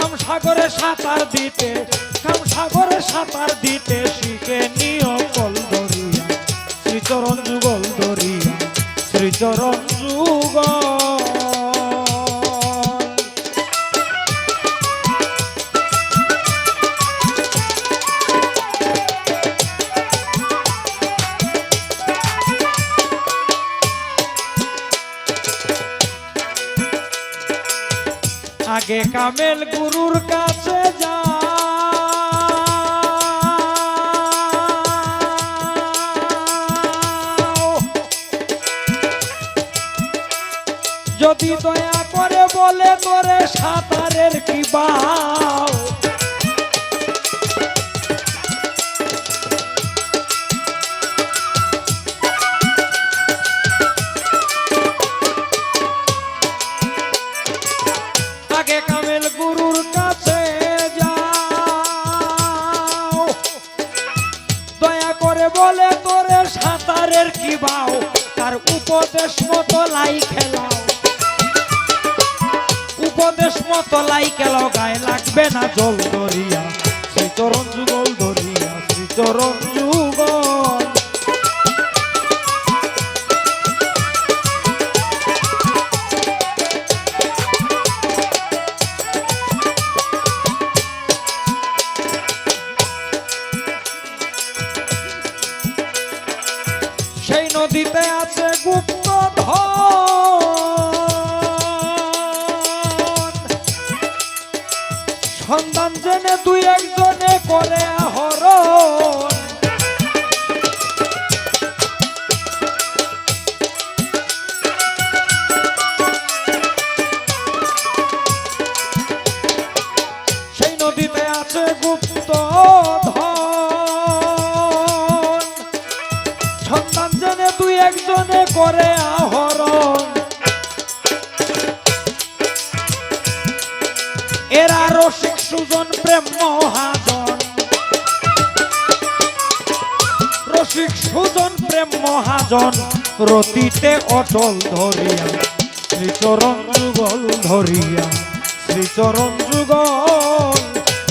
সাগরে সাঁতার দিতে কাম সাগরে সাঁতার দিতে শিখে নিও কল ধরিয়া শ্রীচরণ যুগল ধরি, শ্রীচরণ যুগল আগে কামেল গুরুর কাছে যা। যদি দয়া করে বলে তোরে সাঁতারের কি বাও। সাঁতারের কি বাও? তার উপদেশ মতো লাই খেলাও। উপদেশ মতো লাই খেলাও, গায়ে লাগবে না জল ধরিয়া। শ্রীচরণ যুগল ধরিয়া, শ্রীচরণ নদীতে আছে গুপ্ত ধন। সন্ধান জেনে দুই একজনে করে আহরণ। করে আহরণ। এরা রসিক সুজন, প্রেম মহাজন। রসিক সুজন, প্রেম মহাজন, রতিতে অটল ধরিয়া, শ্রীচরণ যুগল ধরিয়া, শ্রীচরণ যুগল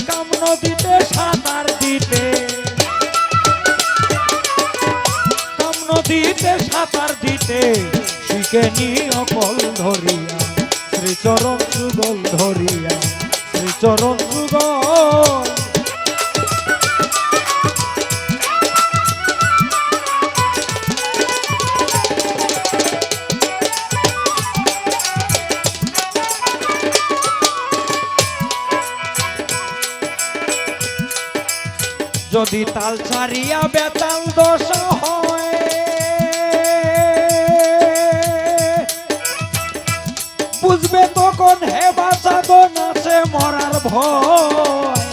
কাম নদীতে সাঁতার দিতে নদীতে সাঁতার দিতে। শিখে নিও কল ধরিয়া, শ্রীচরণ যুগল ধরিয়া, শ্রীচরণ যুগল। যদি তাল ছাড়িয়া বেতাল দোষ হয় মরার ভয়।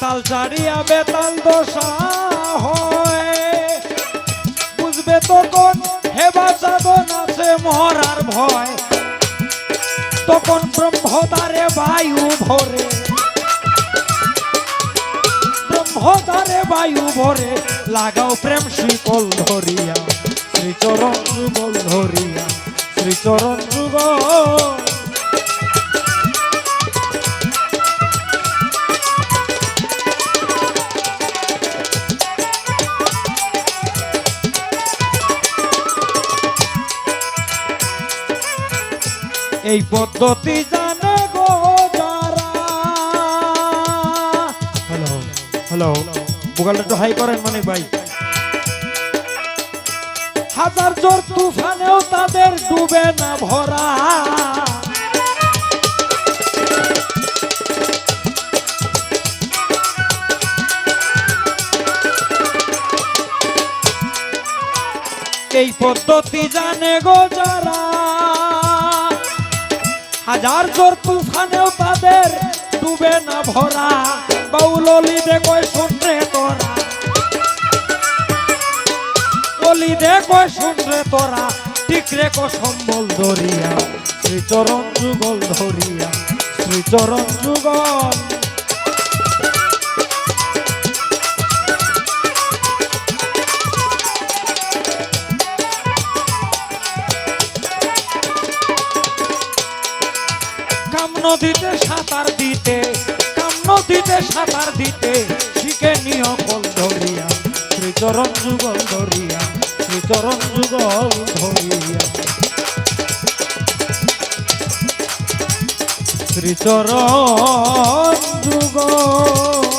তাল বেতাল দশা হয়। বুঝবে তখন হে বাঁচাদন আছে মরার ভয়। তখন ব্রহ্মদারে বায়ু ভরে। ব্রহ্মদারে বায়ু ভরে লাগাও প্রেম শিকল ধরিয়া। শ্রীচরণ যুগল ধরিয়া শ্রীচরণ যুগল। এই পদ্ধতি হ্যালো বুকালটা একটু হাই করেন মানে ভাই। হাজার জোর তুফানেও তাদের ডুবে না ভরা। এই পদ্ধতি জানে গো যারা। হাজার জোর তুফানেও তাদের ডুবে না ভরা। বলিতে কয়, শুনরে তোরা। বলিতে কয়, শুনরে তোরা। টিকরে ক, সম্বল শ্রীচরণ যুগল ধরিয়া, শ্রীচরণ যুগল। কাম নদীতে সাঁতার দিতে নদীতে সাঁতার দিতে। শিখে নিও কল ধরিয়া, শ্রীচরণ যুগল ধরিয়া, শ্রীচরণ যুগল ধরিয়া। শ্রীচরণ যুগল